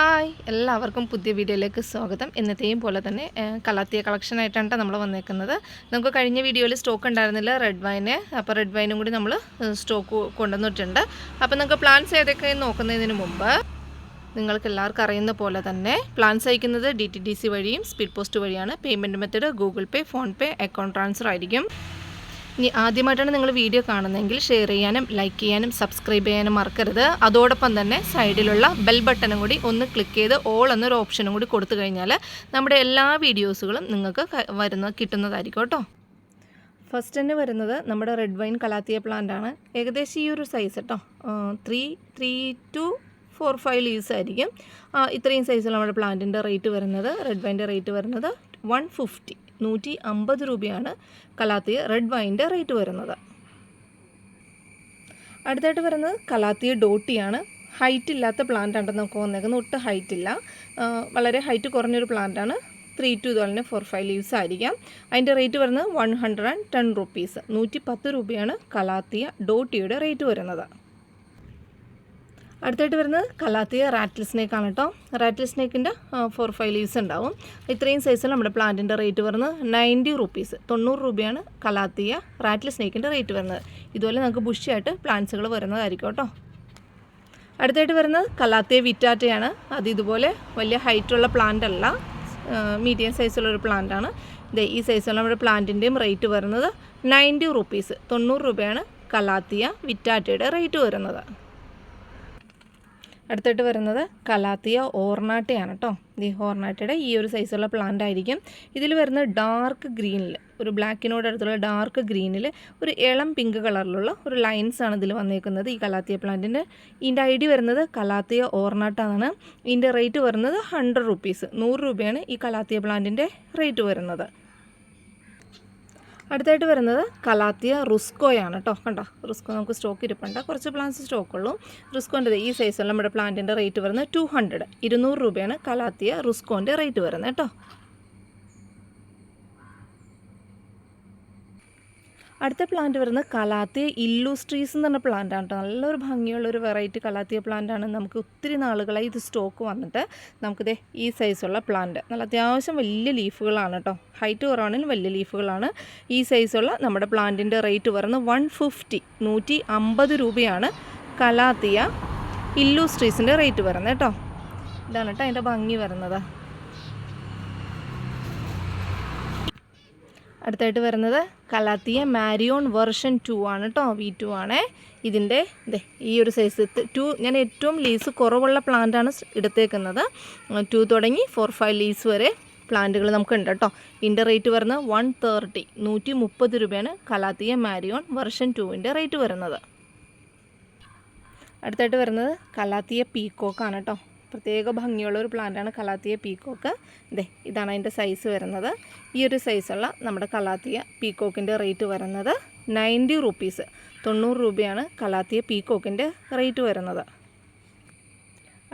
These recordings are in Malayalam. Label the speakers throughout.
Speaker 1: ഹായ് എല്ലാവർക്കും പുതിയ വീഡിയോയിലേക്ക് സ്വാഗതം. എന്നത്തെയും പോലെ തന്നെ കലാത്തിയ കലാത്തിയ കളക്ഷനായിട്ടാണ് നമ്മൾ വന്നേക്കുന്നത്. നമുക്ക് കഴിഞ്ഞ വീഡിയോയിൽ സ്റ്റോക്ക് ഉണ്ടായിരുന്നില്ല റെഡ് വൈന് അപ്പോൾ റെഡ് വൈനും കൂടി നമ്മൾ സ്റ്റോക്ക് കൊണ്ടുവന്നിട്ടുണ്ട്. അപ്പോൾ നമുക്ക് പ്ലാൻസ് ഏതൊക്കെ നോക്കുന്നതിന് മുമ്പ് നിങ്ങൾക്ക് എല്ലാവർക്കും അറിയുന്ന പോലെ തന്നെ പ്ലാൻസ് അയക്കുന്നത് ഡി ടി ഡി സി വഴിയും സ്പീഡ് പോസ്റ്റ് വഴിയാണ്. Payment method Google pay phone pay account transfer ആയിരിക്കും. ഇനി ആദ്യമായിട്ടാണ് നിങ്ങൾ വീഡിയോ കാണുന്നതെങ്കിൽ ഷെയർ ചെയ്യാനും ലൈക്ക് ചെയ്യാനും സബ്സ്ക്രൈബ് ചെയ്യാനും മറക്കരുത്. അതോടൊപ്പം തന്നെ സൈഡിലുള്ള ബെൽ ബട്ടണും കൂടി ഒന്ന് ക്ലിക്ക് ചെയ്ത് ഓൾ എന്നൊരു ഓപ്ഷനും കൂടി കൊടുത്തു കഴിഞ്ഞാൽ നമ്മുടെ എല്ലാ വീഡിയോസുകളും നിങ്ങൾക്ക് വരുന്ന കിട്ടുന്നതായിരിക്കും കേട്ടോ. ഫസ്റ്റ് തന്നെ വരുന്നത് നമ്മുടെ റെഡ് വൈൻ കലാത്തിയ പ്ലാന്റ് ആണ്. ഏകദേശം ഈ ഒരു സൈസ് കേട്ടോ three three two four five leaves ആയിരിക്കും. ഇത്രയും സൈസിൽ നമ്മുടെ പ്ലാന്റിന്റെ റേറ്റ് വരുന്നത്. റെഡ് വൈന്റെ റേറ്റ് വരുന്നത് വൺ ഫിഫ്റ്റി നൂറ്റി അമ്പത് രൂപയാണ് കലാത്തിയ റെഡ് വൈന്റെ റേറ്റ് വരുന്നത്. അടുത്തായിട്ട് വരുന്നത് കലാത്തിയ ഡോട്ടിയാണ് ഹൈറ്റ് ഇല്ലാത്ത പ്ലാന്റ് ആണ് നമുക്ക് വന്നേക്കുന്നത് ഒട്ടും ഹൈറ്റ് ഇല്ല. വളരെ ഹൈറ്റ് കുറഞ്ഞൊരു പ്ലാന്റ് ആണ്. ത്രീ ടു ഇതുപോലെ ഫോർ ഫൈവ് ലീവ്സ് ആയിരിക്കാം. അതിന്റെ റേറ്റ് വരുന്നത് one hundred and ten rupees നൂറ്റി പത്ത് രൂപയാണ് കലാത്തിയ ഡോട്ടിയുടെ റേറ്റ് വരുന്നത്. അടുത്തായിട്ട് വരുന്നത് കല്ലാത്തിയ റാറ്റിൽ സ്നേക്ക് ആണ് കേട്ടോ. റാറ്റിൽ സ്നേക്കിന്റെ ഫോർ ഫൈവ് ലീവ്സ് ഉണ്ടാവും. ഇത്രയും സൈസിൽ നമ്മുടെ പ്ലാന്റിന്റെ റേറ്റ് വരുന്നത് നയന്റി റുപ്പീസ് തൊണ്ണൂറ് രൂപയാണ് കലാത്തിയ റാറ്റിൽ സ്നേക്കിന്റെ റേറ്റ് വരുന്നത്. ഇതുപോലെ നമുക്ക് ബുഷിയായിട്ട് പ്ലാന്റ്സുകൾ വരുന്നതായിരിക്കും കേട്ടോ. അടുത്തായിട്ട് വരുന്നത് കലാത്തിയ വിറ്റാറ്റയാണ്. അത് ഇതുപോലെ വലിയ ഹൈറ്റുള്ള പ്ലാന്റ് അല്ല മീഡിയം സൈസുള്ള ഒരു പ്ലാന്റ് ആണ്. ദേ ഈ സൈസുള്ള നമ്മുടെ പ്ലാന്റിന്റെയും റേറ്റ് വരുന്നത് നയന്റി റുപ്പീസ് തൊണ്ണൂറ് രൂപയാണ് കലാത്തിയ വിറ്റാറ്റയുടെ റേറ്റ് വരുന്നത്. അടുത്തായിട്ട് വരുന്നത് കലാത്തിയ ഓർണാട്ടയാണ് കേട്ടോ ദി ഹോർണാട്ടിയുടെ ഈ ഒരു സൈസുള്ള പ്ലാന്റ് ആയിരിക്കും. ഇതിൽ വരുന്നത് ഡാർക്ക് ഗ്രീനിൽ ഒരു ബ്ലാക്കിനോട് അടുത്തുള്ള ഡാർക്ക് ഗ്രീനിൽ ഒരു ഇളം പിങ്ക് കളറിലുള്ള ഒരു ലൈൻസ് ആണ് ഇതിൽ വന്നേക്കുന്നത് ഈ കലാത്തിയ പ്ലാന്റിന്റെ ഇതിന്റെ ഐ ഡി വരുന്നത് കലാത്തിയ ഓർണാട്ടാണ് ഇതിന്റെ റേറ്റ് വരുന്നത് ഹൺഡ്രഡ് റുപ്പീസ് നൂറ് രൂപയാണ് ഈ കലാത്തിയ പ്ലാന്റിന്റെ റേറ്റ് വരുന്നത്. അടുത്തായിട്ട് വരുന്നത് കലാത്തിയ റുസ്കോയാണ് കേട്ടോ. കണ്ടോ? റുസ്കോ നമുക്ക് സ്റ്റോക്ക് ഇരിപ്പുണ്ട്. കുറച്ച് പ്ലാന്റ്സ് സ്റ്റോക്കുള്ളൂ റുസ്കോന്റെ ഈ സൈസിൽ നമ്മുടെ പ്ലാന്റിന്റെ റേറ്റ് വരുന്നത് ടു ഹൺഡ്രഡ് ഇരുന്നൂറ് രൂപയാണ് കലാത്തിയ റുസ്കോന്റെ റേറ്റ് വരുന്നത് കേട്ടോ. അടുത്ത പ്ലാന്റ് വരുന്നത് കലാത്തിയ ഇല്ലൂസ്ട്രീസ് എന്ന് പറഞ്ഞ പ്ലാന്റ് ആണ് കേട്ടോ നല്ലൊരു ഭംഗിയുള്ള ഒരു വെറൈറ്റി കലാത്തിയ പ്ലാന്റ് ആണ് നമുക്ക് ഒത്തിരി നാളുകളായി ഇത് സ്റ്റോക്ക് വന്നിട്ട് നമുക്കിത് ഈ സൈസുള്ള പ്ലാന്റ് നല്ല അത്യാവശ്യം വലിയ ലീഫുകളാണ് കേട്ടോ ഹൈറ്റ് കുറവാണെങ്കിലും വലിയ ലീഫുകളാണ് ഈ സൈസുള്ള നമ്മുടെ പ്ലാന്റിന്റെ റേറ്റ് വരുന്നത് വൺ ഫിഫ്റ്റി നൂറ്റി അമ്പത് രൂപയാണ് കലാത്തിയ ഇല്ലൂസ്ട്രീസിന്റെ റേറ്റ് വരുന്നത് കേട്ടോ ഇതാണ് കേട്ടോ അതിന്റെ ഭംഗി വരുന്നത്. അടുത്തായിട്ട് വരുന്നത് കലാത്തിയ മാരിയോൺ വെർഷൻ ടു ആണ് കേട്ടോ വി ടു ആണ്. ഇതിന്റെ ഇതേ ഈ ഒരു സൈസ് ടു ഞാൻ ഏറ്റവും ലീസ് കുറവുള്ള പ്ലാന്റാണ് എടുത്തേക്കുന്നത്. ടു തുടങ്ങി ഫോർ ഫൈവ് ലീസ് വരെ പ്ലാന്റുകൾ നമുക്കുണ്ട് കേട്ടോ ഇതിന്റെ റേറ്റ് വരുന്നത് വൺ തേർട്ടി നൂറ്റി മുപ്പത് രൂപയാണ് കലാത്തിയ മാരിയോൺ വെർഷൻ ടുവിന്റെ റേറ്റ് വരുന്നത്. അടുത്തായിട്ട് വരുന്നത് കലാത്തിയ പീക്കോക്കാണ് കേട്ടോ പ്രത്യേക ഭംഗിയുള്ള ഒരു പ്ലാന്റാണ് കലാത്തിയ പീക്കോക്ക്. ഇതേ ഇതാണ് അതിന്റെ സൈസ് വരുന്നത്. ഈ ഒരു സൈസുള്ള നമ്മുടെ കലാത്തിയ പീക്കോക്കിന്റെ റേറ്റ് വരുന്നത് നയന്റി റുപ്പീസ് തൊണ്ണൂറ് രൂപയാണ് കലാത്തിയ പീക്കോക്കിന്റെ റേറ്റ് വരുന്നത്.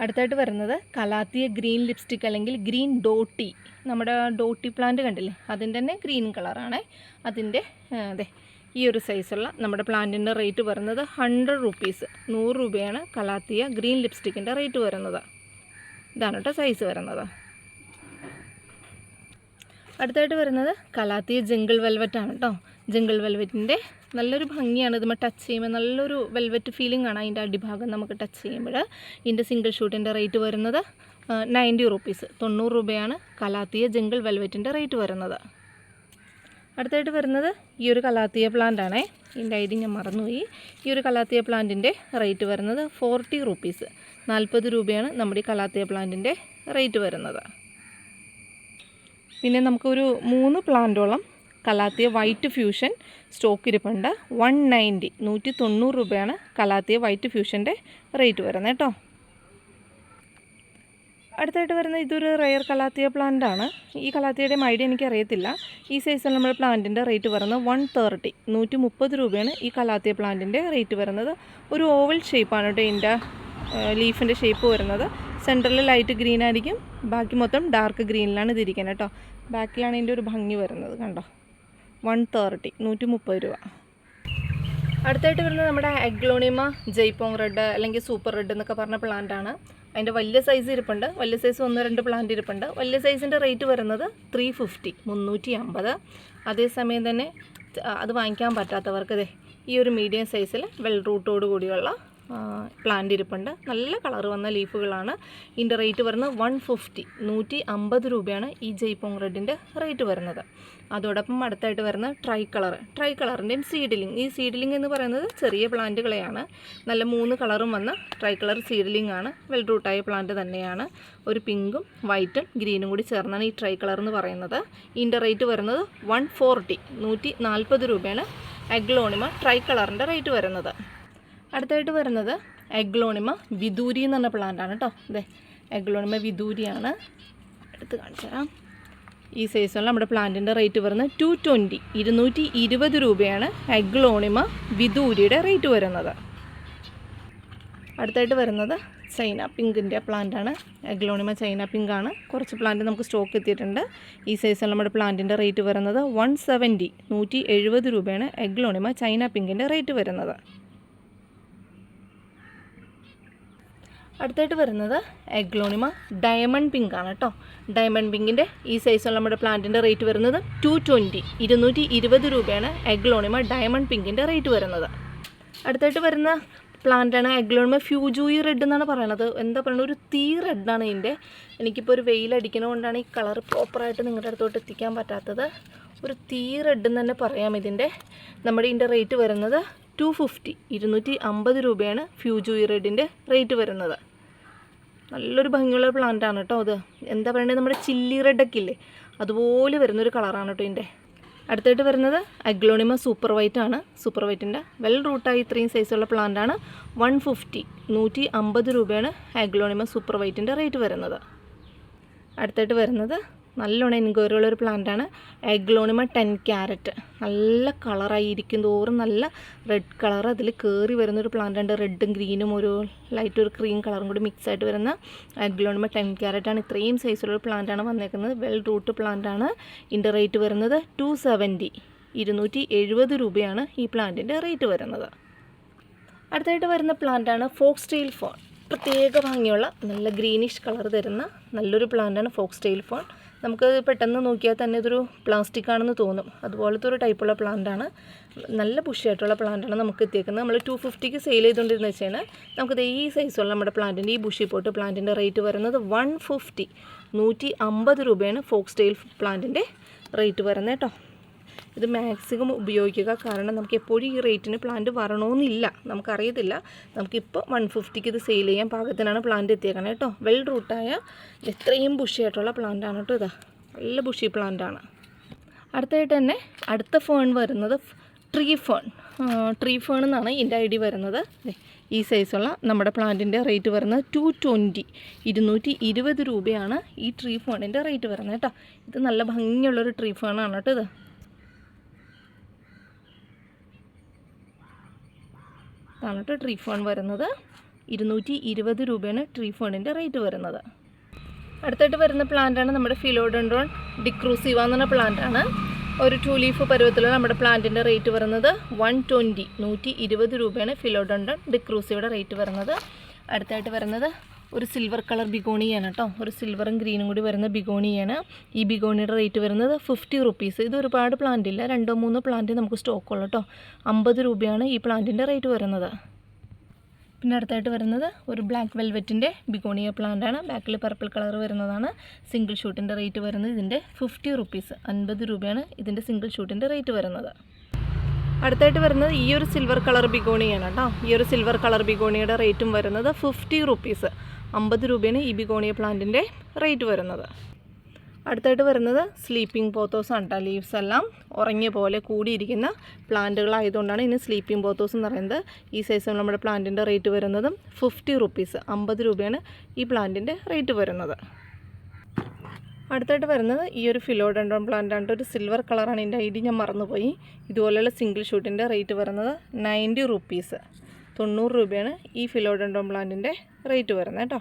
Speaker 1: അടുത്തായിട്ട് വരുന്നത് കലാത്തിയ ഗ്രീൻ ലിപ്സ്റ്റിക് അല്ലെങ്കിൽ ഗ്രീൻ ഡോട്ടി നമ്മുടെ ഡോട്ടി പ്ലാന്റ് കണ്ടില്ലേ? അതിന്റെ തന്നെ ഗ്രീൻ കളറാണ് അതിന്റെ അതെ ഈ ഒരു സൈസുള്ള നമ്മുടെ പ്ലാന്റിന്റെ റേറ്റ് വരുന്നത് ഹൺഡ്രഡ് റുപ്പീസ് നൂറ് രൂപയാണ് കലാത്തിയ ഗ്രീൻ ലിപ്സ്റ്റിക്കിന്റെ റേറ്റ് വരുന്നത്. ഇതാണ് കേട്ടോ സൈസ് വരുന്നത്. അടുത്തായിട്ട് വരുന്നത് കലാത്തിയ ജംഗിൾ വെൽവെറ്റ് ആണ് കേട്ടോ ജംഗിൾ വെൽവെറ്റിന്റെ നല്ലൊരു ഭംഗിയാണ്. ഇതുമ്പോൾ ടച്ച് ചെയ്യുമ്പോൾ നല്ലൊരു വെൽവെറ്റ് ഫീലിംഗ് ആണ് അതിന്റെ അടിഭാഗം നമുക്ക് ടച്ച് ചെയ്യുമ്പോൾ. ഇതിന്റെ സിംഗിൾ ഷൂട്ടിന്റെ റേറ്റ് വരുന്നത് നയന്റി റുപ്പീസ് തൊണ്ണൂറ് രൂപയാണ് കലാത്തിയ ജംഗിൾ വെൽവെറ്റിന്റെ റേറ്റ് വരുന്നത്. അടുത്തായിട്ട് വരുന്നത് ഈ ഒരു കലാത്തിയ പ്ലാന്റ് ആണേ. ഇതിന്റെ ഐഡി ഞാൻ മറന്നുപോയി. ഈ ഒരു കലാത്തിയ പ്ലാന്റിന്റെ റേറ്റ് വരുന്നത് ഫോർട്ടി റുപ്പീസ് നാൽപ്പത് രൂപയാണ് നമ്മുടെ ഈ കലാത്തിയ പ്ലാന്റിന്റെ റേറ്റ് വരുന്നത്. പിന്നെ നമുക്കൊരു മൂന്ന് പ്ലാന്റോളം കലാത്തിയ വൈറ്റ് ഫ്യൂഷൻ സ്റ്റോക്ക് ഇരിപ്പുണ്ട്. വൺ നയന്റി നൂറ്റി തൊണ്ണൂറ് രൂപയാണ് കലാത്തിയ വൈറ്റ് ഫ്യൂഷന്റെ റേറ്റ് വരുന്നത് കേട്ടോ. അടുത്തായിട്ട് വരുന്ന ഇതൊരു റെയർ കലാത്തിയ പ്ലാന്റ് ആണ്. ഈ കലാത്തിയുടെ ഐഡിയ എനിക്കറിയത്തില്ല. ഈ സൈസിൽ നമ്മൾ പ്ലാന്റിന്റെ റേറ്റ് വരുന്നത് വൺ തേർട്ടി നൂറ്റി മുപ്പത് രൂപയാണ് ഈ കലാത്തിയ പ്ലാന്റിന്റെ റേറ്റ് വരുന്നത്. ഒരു ഓവൽ ഷേപ്പാണ് കേട്ടോ ഇതിന്റെ ലീഫിന്റെ ഷേപ്പ് വരുന്നത്. സെന്ററിൽ ലൈറ്റ് ഗ്രീൻ ആയിരിക്കും. ബാക്കി മൊത്തം ഡാർക്ക് ഗ്രീനിലാണ് ഇതിരിക്കുന്നത് കേട്ടോ. ബാക്കിലാണ് ഇതിന്റെ ഒരു ഭംഗി വരുന്നത് കണ്ടോ? വൺ തേർട്ടി നൂറ്റി മുപ്പത് രൂപ. അടുത്തായിട്ട് വരുന്നത് നമ്മുടെ അഗ്ലോണിമ ജയ്പോങ് റെഡ് അല്ലെങ്കിൽ സൂപ്പർ റെഡ് എന്നൊക്കെ പറഞ്ഞ പ്ലാന്റ് ആണ്. അതിന്റെ വലിയ സൈസ് ഇരിപ്പുണ്ട്. വലിയ സൈസ് ഒന്ന് രണ്ട് പ്ലാന്റ് ഇരിപ്പുണ്ട്. വലിയ സൈസിന്റെ റേറ്റ് വരുന്നത് ത്രീ ഫിഫ്റ്റി മുന്നൂറ്റി അമ്പത് അതേസമയം തന്നെ അത് വാങ്ങിക്കാൻ പറ്റാത്തവർക്ക് ഈ ഒരു മീഡിയം സൈസിൽ വെൽ റൂട്ടോട് കൂടിയുള്ള പ്ലാന്റ് ഇരിപ്പുണ്ട്. നല്ല കളർ വന്ന ലീഫുകളാണ് ഇതിന്റെ റേറ്റ് വരുന്നത് വൺ ഫിഫ്റ്റി നൂറ്റി അമ്പത് രൂപയാണ് ഈ ജയ്പോങ് റെഡിന്റെ റേറ്റ് വരുന്നത്. അതോടൊപ്പം അടുത്തായിട്ട് വരുന്ന ട്രൈ കളർ ട്രൈ കളറിന്റെയും സീഡിലിംഗ് ഈ സീഡിലിംഗ് എന്ന് പറയുന്നത് ചെറിയ പ്ലാന്റുകളെയാണ് നല്ല മൂന്ന് കളറും വന്ന ട്രൈ കളർ സീഡിലിംഗ് ആണ്. വെൽ റൂട്ടായ പ്ലാന്റ് തന്നെയാണ്. ഒരു പിങ്കും വൈറ്റും ഗ്രീനും കൂടി ചേർന്നാണ് ഈ ട്രൈ കളർ എന്ന് പറയുന്നത്. ഇതിന്റെ റേറ്റ് വരുന്നത് വൺ ഫോർട്ടി നൂറ്റി നാൽപ്പത് രൂപയാണ്. അഗ്ലോണിമ ട്രൈ കളറിന്റെ റേറ്റ് വരുന്നത്. അടുത്തായിട്ട് വരുന്നത് എഗ്ലോണിമ വിദൂരി എന്ന് പറഞ്ഞ പ്ലാന്റ് ആണ് കേട്ടോ അതെ എഗ്ലോണിമ വിദൂരിയാണ് എടുത്ത് കാണിച്ചു ഈ സൈസുള്ള നമ്മുടെ പ്ലാന്റിന്റെ റേറ്റ് വരുന്നത് ടു ട്വന്റി ഇരുന്നൂറ്റി ഇരുപത് രൂപയാണ് എഗ്ലോണിമ വിദൂരിയുടെ റേറ്റ് വരുന്നത്. അടുത്തായിട്ട് വരുന്നത് ചൈന പിങ്കിന്റെ പ്ലാന്റാണ് എഗ്ലോണിമ ചൈന പിങ്കാണ് കുറച്ച് പ്ലാന്റ് നമുക്ക് സ്റ്റോക്ക് എത്തിയിട്ടുണ്ട്. ഈ സൈസിൽ നമ്മുടെ പ്ലാന്റിന്റെ റേറ്റ് വരുന്നത് വൺ സെവന്റി നൂറ്റി എഴുപത് രൂപയാണ് എഗ്ലോണിമ ചൈന പിങ്കിന്റെ റേറ്റ് വരുന്നത്. അടുത്തായിട്ട് വരുന്നത് എഗ്ലോണിമ ഡയമണ്ട് പിങ്ക് ആണ് കേട്ടോ. ഡയമണ്ട് പിങ്കിന്റെ ഈ സൈസുള്ള നമ്മുടെ പ്ലാന്റിന്റെ റേറ്റ് വരുന്നത് ടു ട്വന്റി ഇരുന്നൂറ്റി ഇരുപത് രൂപയാണ് എഗ്ലോണിമ ഡയമണ്ട് പിങ്കിന്റെ റേറ്റ് വരുന്നത്. അടുത്തായിട്ട് വരുന്ന പ്ലാന്റാണ് എഗ്ലോണിമ ഫ്യൂജൂയി റെഡ് എന്നാണ് പറയണത്. എന്താ പറയുന്നത് ഒരു തീ റെഡാണ് ഇതിന്റെ എനിക്കിപ്പോൾ ഒരു വെയിലടിക്കണതുകൊണ്ടാണ് ഈ കളർ പ്രോപ്പറായിട്ട് നിങ്ങളുടെ അടുത്തോട്ട് എത്തിക്കാൻ പറ്റാത്തത്. ഒരു തീ റെഡ് എന്ന് തന്നെ പറയാം ഇതിന്റെ നമ്മുടെ ഇതിന്റെ റേറ്റ് വരുന്നത് ടു ഫിഫ്റ്റി ഇരുന്നൂറ്റി അമ്പത് രൂപയാണ് ഫ്യൂജൂയി റെഡിന്റെ റേറ്റ് വരുന്നത്. നല്ലൊരു ഭംഗിയുള്ള പ്ലാന്റ് ആണ് കേട്ടോ അത്. എന്താ പറയുന്നത് നമ്മുടെ ചില്ലി റെഡൊക്കെ ഇല്ലേ? അതുപോലെ വരുന്നൊരു കളറാണ് കേട്ടോ ഇതിന്റെ അടുത്തായിട്ട് വരുന്നത് അഗ്ലോണിമ സൂപ്പർ വൈറ്റ് ആണ്. സൂപ്പർ വൈറ്റിന്റെ വെൽ റൂട്ടായി ഇത്രയും സൈസുള്ള പ്ലാന്റ് ആണ് വൺ ഫിഫ്റ്റി നൂറ്റി അമ്പത് രൂപയാണ് അഗ്ലോണിമ സൂപ്പർ വൈറ്റിന്റെ റേറ്റ് വരുന്നത്. അടുത്തായിട്ട് വരുന്നത് നല്ലോണം എൻക്വയറിയുള്ള ഒരു പ്ലാന്റാണ് എഗ്ലോണിമ ടെൻ ക്യാരറ്റ് നല്ല കളറായി ഇരിക്കും തോറും നല്ല റെഡ് കളർ അതിൽ കയറി വരുന്നൊരു പ്ലാന്റുണ്ട് റെഡും ഗ്രീനും ഒരു ലൈറ്റ് ഒരു ക്രീം കളറും കൂടി മിക്സ് ആയിട്ട് വരുന്ന എഗ്ലോണിമ ടെൻ ക്യാരറ്റാണ് ഇത്രയും സൈസുള്ള പ്ലാന്റാണ് വന്നേക്കുന്നത്. വെൽ റൂട്ട് പ്ലാന്റാണ് ഇതിന്റെ റേറ്റ് വരുന്നത് ടു സെവന്റി ഇരുന്നൂറ്റി എഴുപത് രൂപയാണ് ഈ പ്ലാന്റിന്റെ റേറ്റ് വരുന്നത്. അടുത്തായിട്ട് വരുന്ന പ്ലാന്റാണ് ഫോക്സ് ടെയിൽ ഫോൺ പ്രത്യേക ഭംഗിയുള്ള നല്ല ഗ്രീനിഷ് കളർ തരുന്ന നല്ലൊരു പ്ലാന്റാണ് ഫോക്സ് ടെയിൽ ഫോൺ നമുക്ക് പെട്ടെന്ന് നോക്കിയാൽ തന്നെ ഇതൊരു പ്ലാസ്റ്റിക് ആണെന്ന് തോന്നും. അതുപോലത്തെ ഒരു ടൈപ്പുള്ള ആണ്. നല്ല ബുഷിയായിട്ടുള്ള പ്ലാന്റാണ് നമുക്ക് എത്തിയേക്കുന്നത്. നമ്മൾ ടു ഫിഫ്റ്റിക്ക് സെയിൽ ചെയ്തുകൊണ്ടിരുന്ന വെച്ചാൽ നമുക്കിത് ഈ സൈസുള്ള നമ്മുടെ പ്ലാന്റിന്റെ ഈ ബുഷി പോട്ട് പ്ലാന്റിന്റെ റേറ്റ് വരുന്നത് വൺ ഫിഫ്റ്റി നൂറ്റി അമ്പത് രൂപയാണ് ഫോക്സ് ടെയിൽ പ്ലാന്റിന്റെ റേറ്റ് വരുന്നത് കേട്ടോ. ഇത് മാക്സിമം ഉപയോഗിക്കുക. കാരണം നമുക്ക് എപ്പോഴും ഈ റേറ്റിന് പ്ലാന്റ് വരണമെന്നില്ല. നമുക്കറിയത്തില്ല. നമുക്കിപ്പോൾ വൺ ഫിഫ്റ്റിക്ക് ഇത് സെയിൽ ചെയ്യാൻ പാകത്തിനാണ് പ്ലാന്റ് എത്തിയേക്കണേ കേട്ടോ വെൽ റൂട്ടായ എത്രയും ബുഷിയായിട്ടുള്ള പ്ലാന്റാണ് കേട്ടോ ഇതാ. നല്ല ബുഷി പ്ലാന്റാണ് അടുത്തായിട്ട് തന്നെ അടുത്ത ഫേൺ വരുന്നത് ട്രീ ഫേൺ ട്രീ ഫേൺ എന്നാണ് ഇതിന്റെ ഐ ഡി വരുന്നത് ഈ സൈസുള്ള നമ്മുടെ പ്ലാന്റിന്റെ റേറ്റ് വരുന്നത് ടു ട്വന്റി ഇരുന്നൂറ്റി ഇരുപത് രൂപയാണ് ഈ ട്രീ ഫേണിന്റെ റേറ്റ് വരുന്നത് കേട്ടോ ഇത് നല്ല ഭംഗിയുള്ളൊരു ട്രീ ഫേണാണ് കേട്ടോ ഇത്. ഇതാണ് കേട്ടോ ട്രീ ഫോൺ വരുന്നത്. ഇരുന്നൂറ്റി ഇരുപത് രൂപയാണ് ട്രീ ഫോണിന്റെ റേറ്റ് വരുന്നത്. അടുത്തായിട്ട് വരുന്ന പ്ലാന്റാണ് നമ്മുടെ ഫിലോഡൻഡ്രോൺ ഡിക്രൂസീവ എന്ന് പറഞ്ഞ പ്ലാന്റാണ് ഒരു ടു ലീഫ് പരുവത്തിലുള്ള നമ്മുടെ പ്ലാന്റിന്റെ റേറ്റ് വരുന്നത് വൺ ട്വന്റി നൂറ്റി ഇരുപത് രൂപയാണ് ഫിലോഡൻഡ്രോൺ ഡിക്രൂസീവയുടെ റേറ്റ് വരുന്നത്. അടുത്തായിട്ട് വരുന്നത് ഒരു സിൽവർ കളർ ബിഗോണിയാണ് കേട്ടോ. ഒരു സിൽവറും ഗ്രീനും കൂടി വരുന്ന ബിഗോണിയാണ് ഈ ബിഗോണിയുടെ റേറ്റ് വരുന്നത് ഫിഫ്റ്റി റുപ്പീസ് ഇത് ഒരുപാട് പ്ലാന്റ് ഇല്ല. രണ്ടോ മൂന്നോ പ്ലാന്റ് നമുക്ക് സ്റ്റോക്ക് ഉള്ളൂ കേട്ടോ. അമ്പത് രൂപയാണ് ഈ പ്ലാന്റിന്റെ റേറ്റ് വരുന്നത്. പിന്നെ അടുത്തായിട്ട് വരുന്നത് ഒരു ബ്ലാക്ക് വെൽവെറ്റിന്റെ ബിഗോണിയ ആണ്. ബാക്കിൽ പർപ്പിൾ കളർ വരുന്നതാണ്. സിംഗിൾ ഷൂട്ടിന്റെ റേറ്റ് വരുന്നത് ഇതിന്റെ ഫിഫ്റ്റി റുപ്പീസ് അൻപത് രൂപയാണ് ഇതിന്റെ സിംഗിൾ ഷൂട്ടിന്റെ റേറ്റ് വരുന്നത്. അടുത്തായിട്ട് വരുന്നത് ഈ ഒരു സിൽവർ കളർ ബിഗോണിയാണ് കേട്ടോ. ഈ ഒരു സിൽവർ കളർ ബിഗോണിയുടെ റേറ്റും വരുന്നത് ഫിഫ്റ്റി റുപ്പീസ് അമ്പത് രൂപയാണ് ഈ ബിഗോണിയ പ്ലാന്റിന്റെ റേറ്റ് വരുന്നത്. അടുത്തായിട്ട് വരുന്നത് സ്ലീപ്പിംഗ് പോത്തോസ് ആണ് കേട്ടോ ലീവ്സ് എല്ലാം. ഉറങ്ങിയ പോലെ കൂടിയിരിക്കുന്ന പ്ലാന്റുകളായതുകൊണ്ടാണ് ഇതിന് സ്ലീപ്പിംഗ് പോത്തോസ് എന്ന് പറയുന്നത്. ഈ സൈസിൽ നമ്മുടെ പ്ലാന്റിന്റെ റേറ്റ് വരുന്നതും ഫിഫ്റ്റി റുപ്പീസ് അമ്പത് രൂപയാണ് ഈ പ്ലാന്റിന്റെ റേറ്റ് വരുന്നത്. അടുത്തായിട്ട് വരുന്നത് ഈ ഒരു ഫിലോഡൻഡോൺ പ്ലാന്റ് ആണ്. ഒരു സിൽവർ കളറാണ് ഇതിന്റെ ഐ ഡി ഞാൻ മറന്നുപോയി. ഇതുപോലെയുള്ള സിംഗിൾ ഷൂട്ടിന്റെ റേറ്റ് വരുന്നത് നയന്റി റുപ്പീസ് തൊണ്ണൂറ് രൂപയാണ് ഈ ഫിലോഡൻഡോൺ പ്ലാന്റിന്റെ റേറ്റ് വരുന്നത് കേട്ടോ.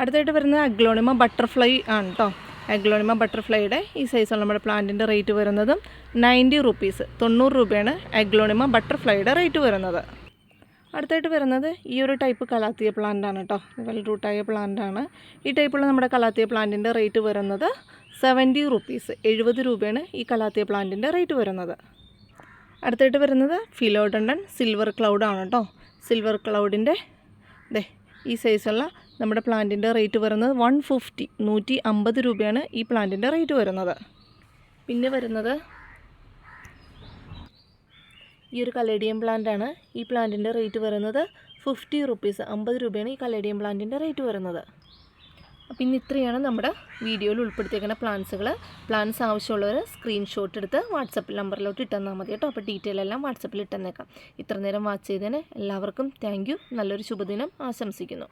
Speaker 1: അടുത്തായിട്ട് വരുന്നത് അഗ്ലോണിമ ബട്ടർഫ്ലൈ ആണ് കേട്ടോ അഗ്ലോണിമ ബട്ടർഫ്ലൈയുടെ ഈ സൈസുള്ള നമ്മുടെ പ്ലാന്റിന്റെ റേറ്റ് വരുന്നതും നയന്റി റുപ്പീസ് തൊണ്ണൂറ് രൂപയാണ് അഗ്ലോണിമ ബട്ടർഫ്ലൈയുടെ റേറ്റ് വരുന്നത്. അടുത്തായിട്ട് വരുന്നത് ഈ ഒരു ടൈപ്പ് കലാത്തിയ പ്ലാന്റ് ആണ് കേട്ടോ വെൽ റൂട്ടായ പ്ലാന്റ് ആണ്. ഈ ടൈപ്പുള്ള നമ്മുടെ കലാത്തിയ പ്ലാന്റിന്റെ റേറ്റ് വരുന്നത് സെവന്റി റുപ്പീസ് എഴുപത് രൂപയാണ് ഈ കലാത്തിയ പ്ലാന്റിന്റെ റേറ്റ് വരുന്നത്. അടുത്തായിട്ട് വരുന്നത് ഫിലോഡണ്ടൻ സിൽവർ ക്ലൗഡ് ആണ് കേട്ടോ സിൽവർ ക്ലൗഡിന്റെ ദേ ഈ സൈസുള്ള നമ്മുടെ പ്ലാന്റിന്റെ റേറ്റ് വരുന്നത് വൺ ഫിഫ്റ്റി നൂറ്റി അമ്പത് രൂപയാണ് ഈ പ്ലാന്റിന്റെ റേറ്റ് വരുന്നത്. പിന്നെ വരുന്നത് ഈ ഒരു കലേഡിയം ആണ്. ഈ പ്ലാന്റിന്റെ റേറ്റ് വരുന്നത് ഫിഫ്റ്റി റുപ്പീസ് അമ്പത് രൂപയാണ് ഈ കലേഡിയം പ്ലാന്റിന്റെ റേറ്റ് വരുന്നത്. അപ്പം ഇന്ന് ഇത്രയാണ് നമ്മുടെ വീഡിയോയിൽ ഉൾപ്പെടുത്തിയേക്കുന്ന പ്ലാൻസുകൾ പ്ലാന്റ്സ് ആവശ്യമുള്ളവർ സ്ക്രീൻഷോട്ട് എടുത്ത് വാട്സപ്പ് നമ്പറിലോട്ട് ഇട്ടെന്നാൽ മതി കേട്ടോ. അപ്പോൾ ഡീറ്റെയിൽ എല്ലാം വാട്സപ്പിൽ ഇട്ടെന്നേക്കാം. ഇത്ര നേരം വാച്ച് ചെയ്തതിന് എല്ലാവർക്കും താങ്ക് നല്ലൊരു ശുഭദിനം ആശംസിക്കുന്നു.